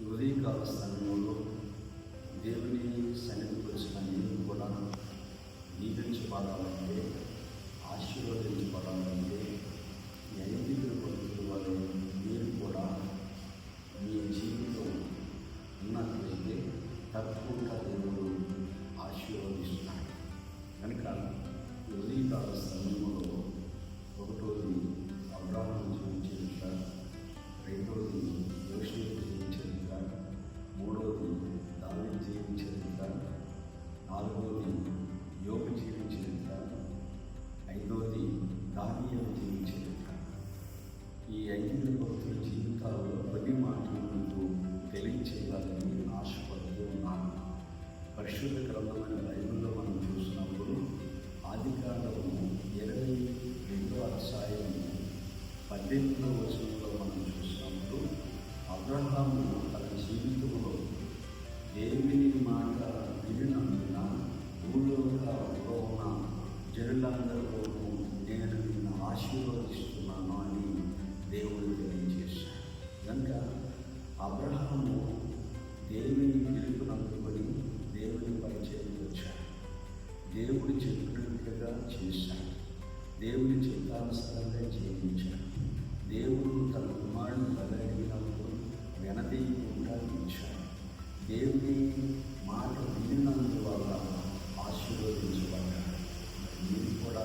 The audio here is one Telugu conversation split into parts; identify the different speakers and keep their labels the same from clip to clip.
Speaker 1: ఉదయకాల సమయంలో దేవుని సన్నిధికి వచ్చిన నేను కూడా దీవించబడాలంటే ఆశీర్వదించబడాలంటే పరిశుద్ధ బైబిల్లో మనం చూసినప్పుడు ఆది కాండము ఇరవై రెండో అధ్యాయం పద్దెనిమిదో వచనంలో మనం చూసినప్పుడు అబ్రహాము తన జీవితంలో దేవుని మాట వినినందున భూలోక ఉన్న జనులందరిలోనూ నేను నిన్ను ఆశీర్వదిస్తున్నాను అని దేవుడు తెలియజేశాడు. కనుక అబ్రహాము దేవుని పిలుపునందు దేవుడు చెప్పినట్లుగా చేశాడు. దేవుని చిత్తానుసారంగా జీవించాడు. దేవుడు తన కుమారుని బలడిగినప్పుడు వెనదీయకుండా ఇచ్చాడు దేవుని మాట వినినందువల్ల ఆశీర్వదించబడ్డాడు మీరు కూడా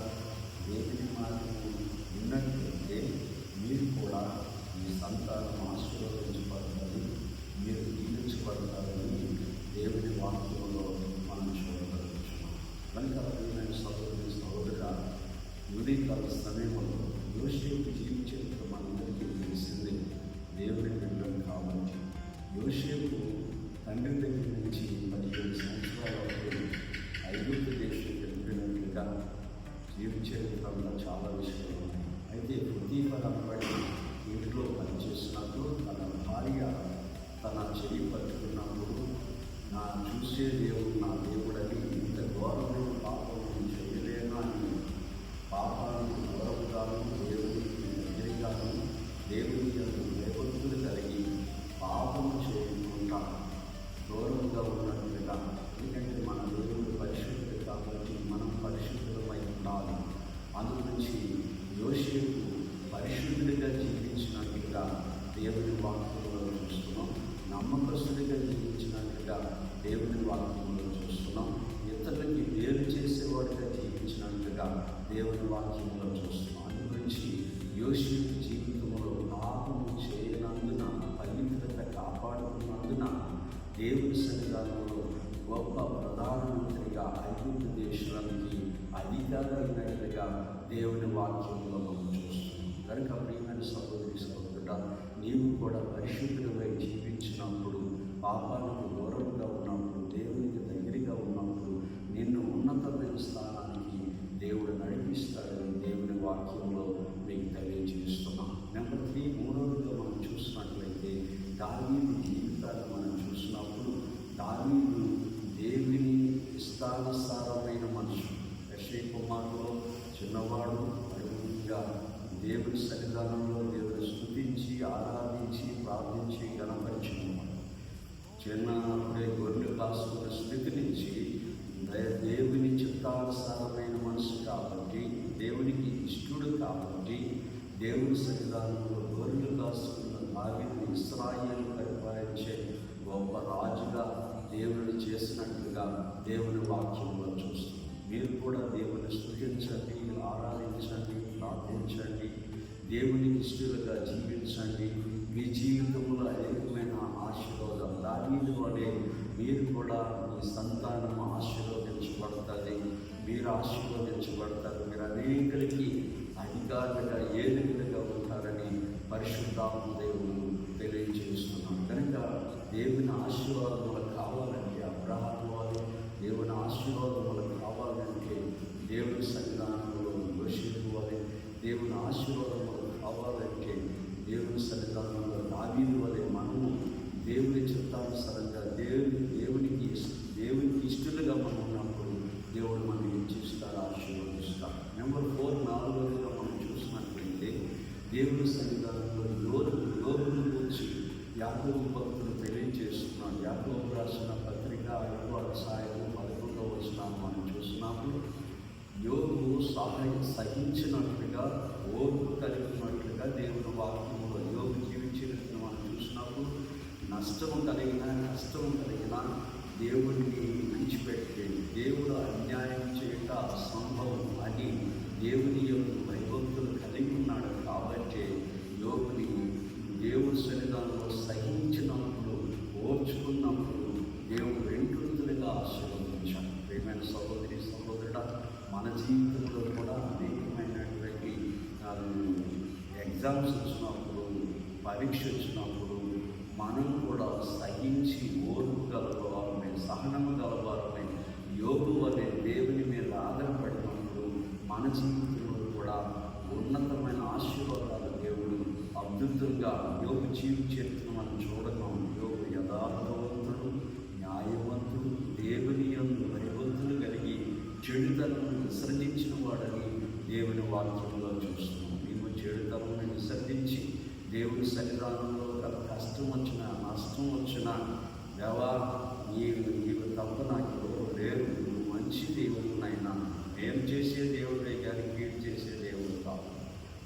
Speaker 1: దేవుని మాటను విన్నట్లయితే మీరు కూడా మీ సంతానం ఆశీర్వదించబడతారు మీరు దీవించబడతారని దేవుని వాక్యంలో మనం చూడగలుగుతున్నాం కనుక ప్రియమైన సహోదరి సహోదరుగా ఉదయకాల సమయంలో యోసేపు జీవించేందుకు మనందరికీ తెలిసింది దేవుని బిడ్డలు కాబట్టి యోసేపు తండ్రి దగ్గర నుంచి పదిహేడు సంవత్సరాల వరకు ఐగుప్తు దేశం వెళ్ళినట్లుగా జీవించేందుకు చాలా విషయాలు ఉన్నాయి అయితే ప్రతిఫలపడి ఇంట్లో పనిచేసినప్పుడు తన భార్య తన చెయ్యి పట్టుకున్నప్పుడు నా చూసే దేవుడు నా దేవుడని ఇంత ఘోరమైన పాపం నేను చేయలేను అని పాపాలను దూరంగాను దేవుడికి దగ్గరగాను దేవుని యొక్క భయభక్తులు కలిగి పాపం చేయకుండా దూరంగా ఉన్నట్లుగా ఎందుకంటే మన దేవుడు పరిశుద్ధుడు కాబట్టి మనం పరిశుద్ధమై ఉండాలి అందుగురించి యోసేపు పరిశుద్ధుడిగా జీవించినట్లుగా దేవుని వాక్యంలో చూస్తున్నాం నమ్మకస్తుడిగా జీవించినట్లుగా దేవుని వాక్యంలో చూస్తున్నాం ఇతరులకి వేరు చేసేవాడిగా జీవించినట్లుగా దేవుని వాక్యంలో చూస్తున్నాం అందు గురించి యోసేపు జీవితంలో నాకు చేయనందున పవిత్రత కాపాడుకున్నందున దేవుని సన్నిధానంలో గొప్ప ప్రధానమంత్రిగా ఐగుప్తు దేశానికి అధికారైనట్లుగా దేవుని వాక్యంలో మనం చూస్తున్నాం. కనుక ప్రియమైన సహోదరి సహోదరుడ నీవు కూడా పరిశుద్ధులపై జీవించినప్పుడు పాపాలకు దూరం ఉన్నప్పుడు దేవునికి దగ్గరగా ఉన్నప్పుడు నిన్ను ఉన్నతమైన స్థానానికి దేవుడు నడిపిస్తాడని దేవుని వాక్యంలో మీకు తెలియజేస్తున్నాం నెంబర్ త్రీ మూడవదిగా మనం చూసినట్లయితే దావీదు జీవితాన్ని మనం చూసినప్పుడు దావీదు దేవుని ఇష్టానుసారమైన మనుషుడు యశ్వ కుమారులో చిన్నవాడు అడుగుగా దేవుని సన్నిధానంలో దేవుని స్థుతించి ఆరాధించి ప్రార్థించి గణపరిచినవాడు చిన్నప్పుడే గొర్రెలు కాసుకున్న స్థితి నుంచి దేవుని చిత్తానుసారమైన మనసు కాబట్టి దేవునికి ఇష్టడు కాబట్టి దేవుని సన్నిధానంలో గొర్రెలు కాసుకున్న దావిని ఇస్రాయేల్ పరిపాలించే గొప్ప రాజుగా దేవుని చేసినట్లుగా దేవుని వాక్యంలో చూస్తుంది మీరు కూడా దేవుని స్థుతించండి ఆరాధించండి ప్రార్థించండి. దేవుని ఇష్టలుగా జీవించండి. మీ జీవితంలో అనేకమైన ఆశీర్వాదం దాని వలె మీరు కూడా మీ సంతానం ఆశీర్వదించబడుతుంది. మీరు ఆశీర్వదించబడతారు మీరు అనేకులకి అధికారులుగా ఏలుగులుగా ఉంటారని పరిశుద్ధాత్మ దేవుడు తెలియజేస్తున్నాం కనుక దేవుని ఆశీర్వాదం మనకు కావాలంటే అబ్రహాం వారు దేవుని ఆశీర్వాదం మనకు కావాలంటే దేవుని సన్నిధానంలో యోషిపు వలె దేవుని ఆశీర్వాదం మనకు కావాలంటే దేవుని సన్నిధానంలో దావీదు వలె మనము దేవుని చిత్తానుసారంగా దేవుని దేవునికి ఇష్ట- దేవునికి ఇష్టలుగా మనం ఉన్నప్పుడు దేవుడు మనం ఇచ్చిస్తారు ఆశీర్వదిస్తారు నెంబర్ ఫోర్ నాలుగోదిగా మనం చూసినట్లయితే దేవుని సన్నిధానంలో యోగు యోగును గురించి యాకోబు భక్తులు తెలియ యోగు సహాయం సహించినట్లుగా ఓర్పు కలిగినట్లుగా దేవుని వాక్యంలో యోగు జీవించినట్లు మనం చూసినప్పుడు నష్టము కలిగిన కష్టము కలిగిన దేవుడిని విడిచిపెట్టే దేవుడు అన్యాయం చేయట అసంభవం అని దేవుని యొక్క భయభక్తులు కలిగి ఉన్నాడు కాబట్టి యోగుని దేవుడి సన్నిధానంలో సహించినప్పుడు ఓర్చుకున్నప్పుడు దేవుడు రెండుగా ఆశీర్వదించాడు. ప్రేమైన సహోదరి సహోదరుడ మన జీవితంలో కూడా అనేకమైనటువంటి ఎగ్జామ్స్ వచ్చినప్పుడు పరీక్ష వచ్చినప్పుడు మనం కూడా సహించి ఓర్పు గలవారమే సహనము గలవారమే. యోగు అనే దేవుని మీద ఆధారపడినప్పుడు మన జీవితంలో కూడా ఉన్నతమైన ఆశీర్వాదాలు దేవుడు అద్భుతంగా యోగు జీవి చరిత్ర మనం చూడగలం యోగు యథార్థవంతుడు న్యాయవంతుడు దేవుని యందు భయవంతుడు కలిగి చెడుతలను విసర్జించిన వాడని దేవుని వాక్యంలో చూస్తున్నాం మేము చెడుతలను విసర్జించి దేవుని సన్నిధానంలో ఒక కష్టం వచ్చిన నష్టం వచ్చిన దేవా నీవు నీవు తప్ప నాకు ఎవరు లేరు. నువ్వు మంచి దేవుడు నాయన నేను చేసే దేవుడే కానీ కీడు చేసే దేవుడు కాదు.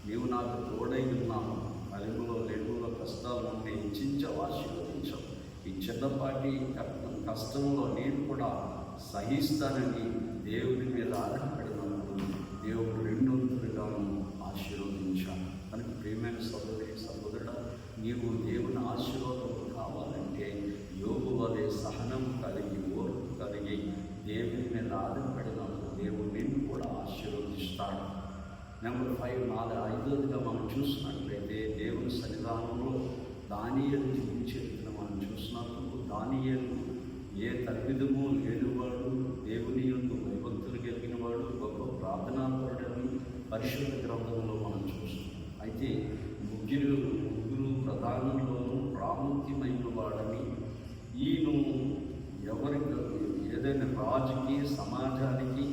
Speaker 1: నీవు నాకు తోడై ఉన్నావు. అలుగులో లెగులో కష్టాలు ఉంటే ఇచ్చించ ఆశీర్వదించావు ఈ చిన్నపాటి కష్టంలో నేను కూడా సహిస్తానని దేవుని మీద ఆధారపడినప్పుడు దేవుడు రెండొంతులుగాను ఆశీర్వదించాను మనకి ప్రియమైన సహోదరి సహోదరుడు నీవు దేవుని ఆశీర్వాదము కావాలంటే యోగు వలె సహనం కలిగి ఓర్పు కలిగి దేవుని మీద ఆధారపడినప్పుడు దేవుడు నిన్ను కూడా ఆశీర్వదిస్తాడు. నెంబర్ ఫైవ్ నాలుగు ఐదోదిగా మనం చూసినట్లయితే దేవుని సన్నిధానంలో దానియలు జీవించేట్టుగా మనం చూసినప్పుడు దానియలు ఏ తగ్గిదము లేనివాడు దేవుని యొక్క భయభక్తులు కలిగిన వాడు గొప్ప ప్రార్థనాపరుడని పరిశుద్ధ గ్రంథంలో మనం చూస్తున్నాం. అయితే ముగ్గురు ముగ్గురు ప్రధానంలోనూ ప్రాముఖ్యమైన వాడని ఈయన ఎవరికి ఏదైనా రాజుకి సమాజానికి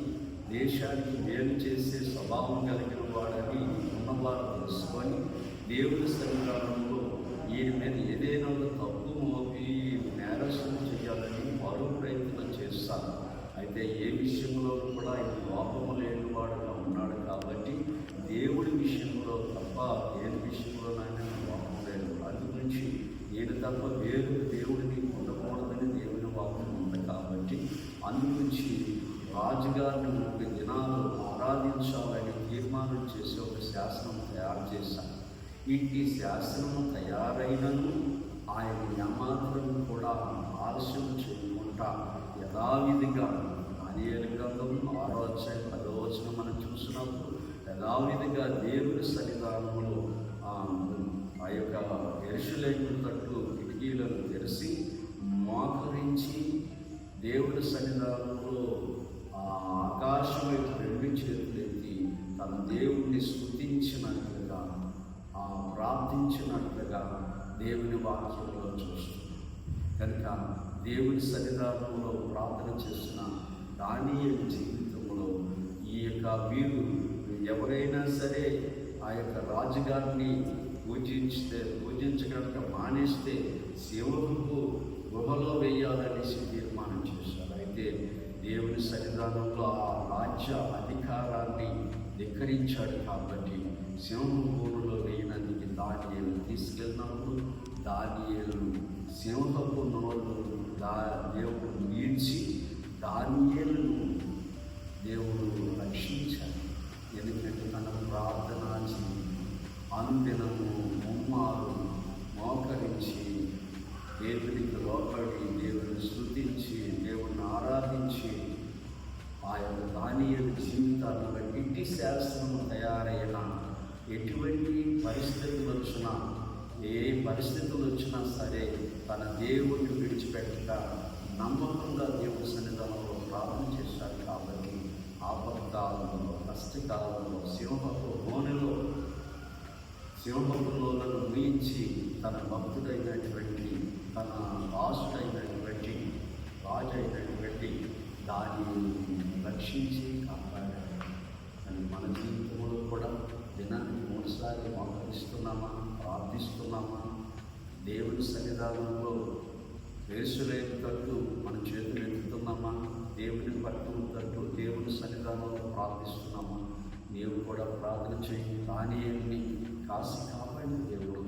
Speaker 1: దేశానికి మేలు చేసే స్వభావం కలిగిన వాడని ఉన్నవారు తెలుసుకొని దేవుడి సన్నిధానంలో ఈయన మీద ఏదైనా తప్పు మోపి నేరసం చేయాలని మరో ప్రయత్నం చేస్తాను అయితే ఏ విషయంలో కూడా ఈ లోపము లేని వాడుగా ఉన్నాడు కాబట్టి దేవుడి విషయంలో తప్ప దేని విషయంలోనైనా లోపం లేదు అందుగురించి నేను తప్ప వేరు దేవుడిని పొందకూడదని దేవుని వాక్యం ఉంది కాబట్టి అందుగురించి రాజుగారిని ముప్పై దినాలు ఆరాధించాలని తీర్మానం చేసి ఒక శాసనం తయారు చేశాను ఈ శాసనం తయారైనను ఆయన ఏమాత్రం కూడా ఆలస్యం చేయకుండా యథావిధిగా అనేక గ్రంథం ఆరో పదవచనం మనం చూసినప్పుడు యథావిధిగా దేవుని సన్నిధానంలో ఆ, యొక్క ఎరుషులేము తట్టు కిటికీలను తెరిచి మోకరించి దేవుడి సన్నిధానంలో ఆ ఆకాశం వైపు రెండు చేతులు ఎత్తి తన దేవుణ్ణి స్థుతించినట్లుగా ఆ ప్రార్థించినట్లుగా దేవుని వాక్యంలో చూస్తుంది. కనుక దేవుని సన్నిధానంలో ప్రార్థన చేసిన దానియలు జీవితంలో ఈ యొక్క వీరు ఎవరైనా సరే ఆ యొక్క రాజుగారిని పూజించితే పూజించగలక మానేస్తే శివుడుకు గుహలో వేయాలనేసి తీర్మానం చేశారు. అయితే దేవుని సన్నిధానంలో ఆ రాజ్య అధికారాన్ని ధిక్కరించాడు కాబట్టి సింహపూరులో వేయడానికి దానియేలు తీసుకెళ్ళినప్పుడు దానియేలు సింహపు నోళ్ళు దా దేవుడు ఈడ్చి దానియేలును దేవుడు రక్షించి ఎందుకంటే తన ప్రార్థన అనుదినము ముమ్మారు మోకరించి దేవునికి లోపడి దేవుని స్థుతించి దేవుని ఆరాధించి ఆ యొక్క దానియలు జీవితాన్ని బట్టి ఇట్టి శాస్త్రము తయారైన ఎటువంటి పరిస్థితులు వచ్చినా ఏ పరిస్థితులు వచ్చినా సరే తన దేవుడిని విడిచిపెట్టక నమ్మకంగా దేవుడి సన్నిధానంలో ప్రార్థన చేశాడు కాబట్టి ఆపత్కాలంలో కష్టకాలంలో సింహపు హోనిలో శివభక్తులను ముయించి తన భక్తుడైనటువంటి తన దాసుడైనటువంటి రాజు అయినటువంటి దాన్ని రక్షించి కాపాడాడు. అని మన జీవితంలో కూడా దినానికి మూడుసార్లు మోకరిస్తున్నామా ప్రార్థిస్తున్నామా? దేవుని సన్నిధానంలో వేసులేని తట్టు మన చేతులు ఎత్తుతున్నామా? దేవుని పట్టణం తట్టు దేవుని సన్నిధానంలో ప్రార్థిస్తున్నామా? నీవు కూడా ప్రార్థన చేయి. దానిని కాసి కాపాడిన దేవుడు.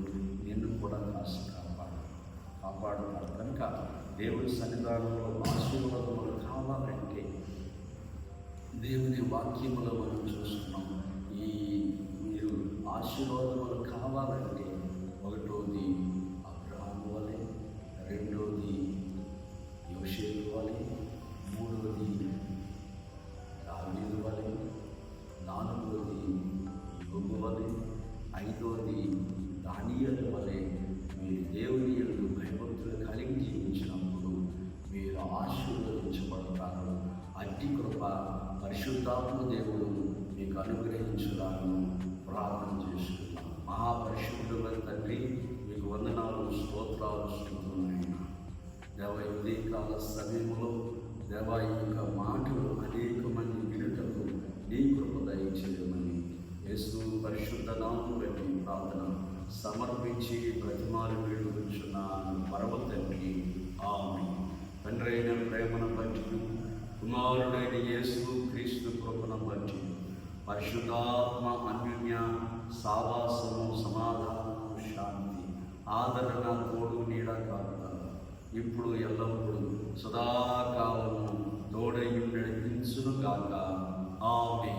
Speaker 1: నిన్ను కూడా కాసి కాపాడు. కాపాడుతాడు కనుక దేవుని సన్నిధానంలో ఆశీర్వాదములు కావాలంటే దేవుని వాక్యములో మనం చూస్తున్నాం. ఈ మీరు ఆశీర్వాదములు కావాలంటే తండ్రి మీకు వందనాలు స్తోత్రాలు స్థుతున్నాయి దేవ ఇదే కాల సమయంలో దేవ ఈ యొక్క మాటలు అనేక మంది వినుటకు నీ కృప దయచేయమని యేసు పరిశుద్ధ నామం ప్రార్థన సమర్పించి ప్రతిమాలు వేడుకుంటున్నాను పరమ తండ్రి ఆమె తండ్రి అయిన ప్రేమను బట్టి కుమారుడైన యేసు క్రీస్తు కృపను బట్టి పరిశుద్ధాత్మ అన్యోన్య సావాసము సమాధానం శాంతి ఆదరణ తోడు నీడ కాకుండా ఇప్పుడు ఎల్లప్పుడూ సదాకాలము తోడై నడిపించును కాక. ఆమె